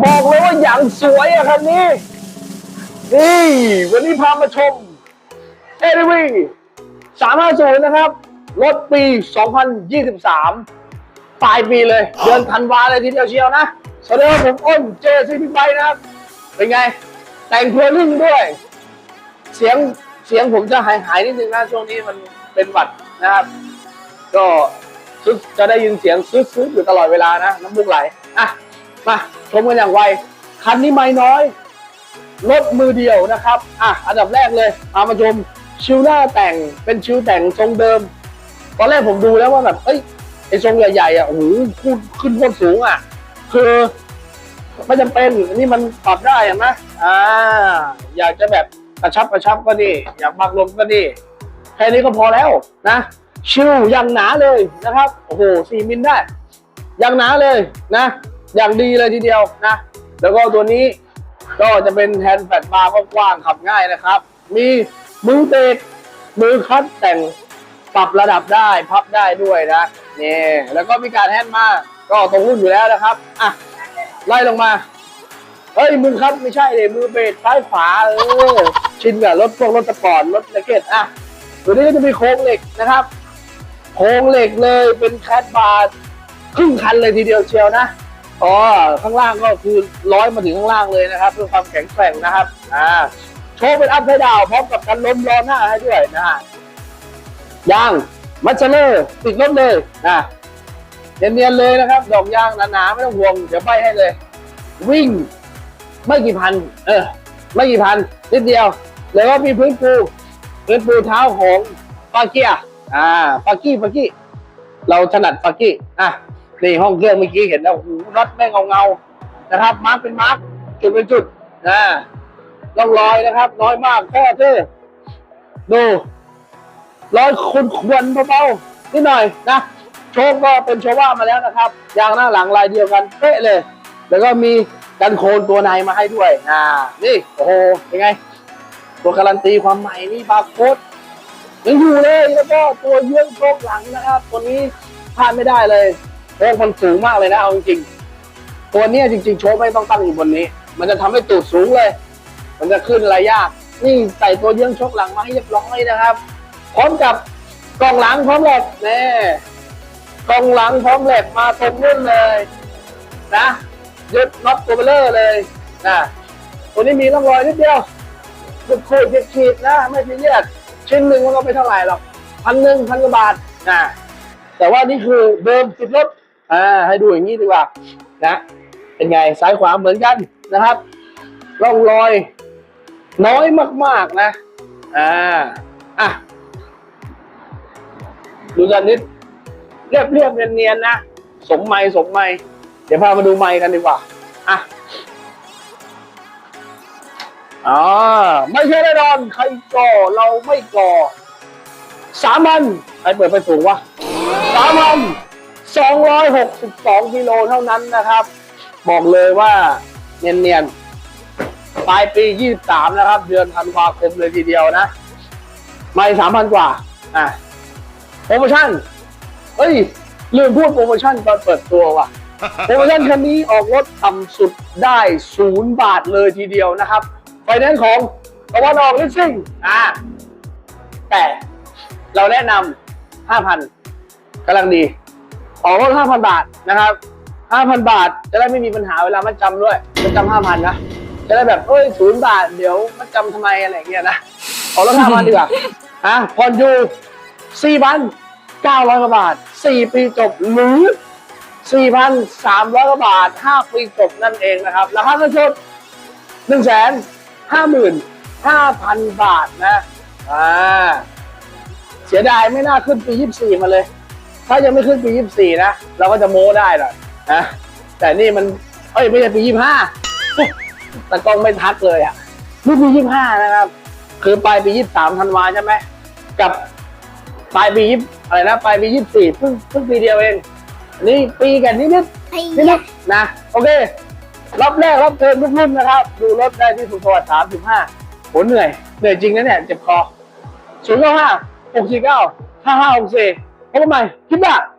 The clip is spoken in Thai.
บอกเลยว่าอย่างสวยอะคันนี้ นี่ วันนี้พามาชมเอ v วี350 นะครับ รถปี 2023 ปลายปีเลย เดือนธันวาเลยทีเดียวเชียวนะ สวัสดีครับผมอ้นเจซีพีไบนะครับ เป็นไง แต่งเพลงรึ่งด้วย เสียงเสียงผมจะหายหายนิดนึงนะ ช่วงนี้มันเป็นหวัดนะครับ ก็จะได้ยินเสียงซึดซึดอยู่ตลอดเวลานะ น้ำมูกไหลอะ มาชมกันอย่างไว คันนี้ไม่น้อย รถมือเดียวนะครับ อะ อันดับแรกเลยพามาชมชิวหน้าแต่งเป็นชิวแต่งทรงเดิม ตอนแรกผมดูแล้วว่าแบบเอ้ยไอ้ทรงใหญ่ๆอะโอ้โหขึ้นขึ้นโคตรสูงอะ คือไม่จำเป็นอันนี้มันปรับได้เห็นไหมอ่า อยากจะแบบกระชับกระชับก็ดีอยากบักลมก็ดีแค่นี้ก็พอแล้วนะชิวอย่างหนาเลยนะครับ โอ้โหสี่มิลได้ อย่างหนาเลยนะ อย่างดีเลยทีเดียวนะ แล้วก็ตัวนี้ก็จะเป็นแฮนด์แฟลตบาร์กว้างๆขับง่ายนะครับ มีมือเบรกมือคลัตช์แต่งปรับระดับได้พับได้ด้วยนะนี่แล้วก็มีการแฮนด์มาก็ตรงรุ่นอยู่แล้วนะครับอะไล่ลงมาเฮ้ยมือครับไม่ใช่เลยมือเบรกซ้ายขวาเออชินกับรถพวกรถสปอร์ตรถเลเกตอะตัวนี้ก็จะมีโครงเหล็กนะครับ โครงเหล็กเลยเป็นแคดบาร์ครึ่งคันเลยทีเดียวเชียวนะ อ๋อข้างล่างก็คือร้อยมาถึงข้างล่างเลยนะครับ เพื่อความแข็งแกร่งนะครับอ่าโชว์เป็นอัพไซด์ดาวพร้อมกับกันล้มล้อหน้าให้ด้วยนะฮะยางมัชเลอร์ติดรถเลยนะเนียนๆเลยนะครับ ดอกยางหนาๆไม่ต้องห่วงเดี๋ยวใบให้เลย วิ่งไม่กี่พัน เออ ไม่กี่พันนิดเดียวแล้วก็มีพื้นปูพื้นปูเท้าของปาเกียอ่าปากี้ปากี้เราถนัดปากี้อะ นี่ห้องเครื่องเมื่อกี้เห็นแล้วโอ้โหน็อตแม่งเงาเงาๆนะครับ มาร์กเป็นมาร์กจุดเป็นจุดนะร่องรอยนะครับน้อยมากแค่เท่ดูรอยคุณควรเบาๆนิดหน่อยนะโชคก็เป็นโชว่ามาแล้วนะครับยางหน้าหลังลายเดียวกันเป๊ะเลย แล้วก็มีกันโคนตัวในมาให้ด้วยอ่านี่โอ้โหเป็นไง ตัวการันตีความใหม่นี่บาร์โค้ดยังอยู่เลยแล้วก็ตัวเยื่องโชคหลังนะครับ ตัวนี้พลาดไม่ได้เลย โชคมันสูงมากเลยนะเอาจริงๆตัวเนี้ยจริง ๆ โชคไม่ต้องตั้งอยู่บนนี้ มันจะทำให้ตูดสูงเลย มันจะขึ้นอะไรยาก นี่ใส่ตัวเยื่องโชคหลังมาให้เรียบร้อยนะครับ พร้อมกับกล่องหลังพร้อมเหล็กแน่กล่องหลังพร้อมเหล็กมาตรงรุ่นเลย นะยึดน็อตตัวเบลเลอร์เลยนะตัวนี้มีร่องรอยนิดเดียวจุดขูดขีดนะไม่ซีเรียสชิ้นหนึ่งมันก็ไม่เท่าไหร่หรอกพันหนึ่งพันกว่าบาทนะแต่ว่านี่คือเดิมติดรถ อ่าให้ดูอย่างนี้ดีกว่า นะ เป็นไงซ้ายขวาเหมือนกันนะครับร่องรอย น้อยมาก ๆ นะ อ่า อะ ดูกันนิด เรียบเรียบเนียนๆนะ สมไม้สมไม้เดี๋ยวพามาดูไม้กันดีกว่า อะอ๋อไม่ใช่แน่นอน ใครก่อเราไม่ก่อสามัญไอ้เปิดไปสูงวะสามัญ 262กิโลเท่านั้นนะครับ บอกเลยว่าเนียนๆ ปลายปี 23 นะครับ เดือนธันวาคมเลยทีเดียวนะไม่3,000กว่า อะ โปรโมชั่น เอ้ย ลืมพูดโปรโมชั่นตอนเปิดตัวว่ะ โปรโมชั่นคันนี้ออกรถต่ำสุดได้ศูนย์บาทเลยทีเดียวนะครับไปแนนของตะวันออกลิสซิ่ง อะ แต่เราแนะนำ5,000กำลังดี ออกรถห้าพันบาทนะครับห้าพันบาทจะได้ไม่มีปัญหาเวลามัดจำด้วยมัดจำห้าพันนะจะได้แบบเอ้ยศูนย์บาทเดี๋ยวมัดจำทำไมอะไรอย่างเงี้ยนะออกรถห้าพันดีกว่าอะผ่อนอยู่สี่พันเก้าร้อยกว่าบาทสี่ปีจบหรือ4,300กว่าบาท5ปีจบนั่นเองนะครับราคาเงินสด1 5 5 5 0 0 0บาทนะอ่าเสียดายไม่น่าขึ้นปี24มาเลย ถ้ายังไม่ขึ้นปียี่สี่นะ เราก็จะโม้ได้หน่อนะแต่นี่มัน เอ้ย ไม่ใช่ปียี่ห้าแต่กล้องไม่ทักเลยอะนี่ปียี่ห้านะครับ คือปลายปียี่สามธันวาใช่ไหม กับปลายปียี่อะไรนะปลายปียี่สี่เพิ่งเพิ่งปีเดียวเอง นี่ปีกันนิดนิดนิดนินะ โอเค รอบแรกรอบเทิมรุ่นนะครับ ดูรถได้ที่สุขสวัสดิ์35โหเหนื่อย เหนื่อยจริงนะเนี่ย เจ็บคอศูนย์ห้าหกสี่เก้าห้าห้าหกสี่ Oh my, back!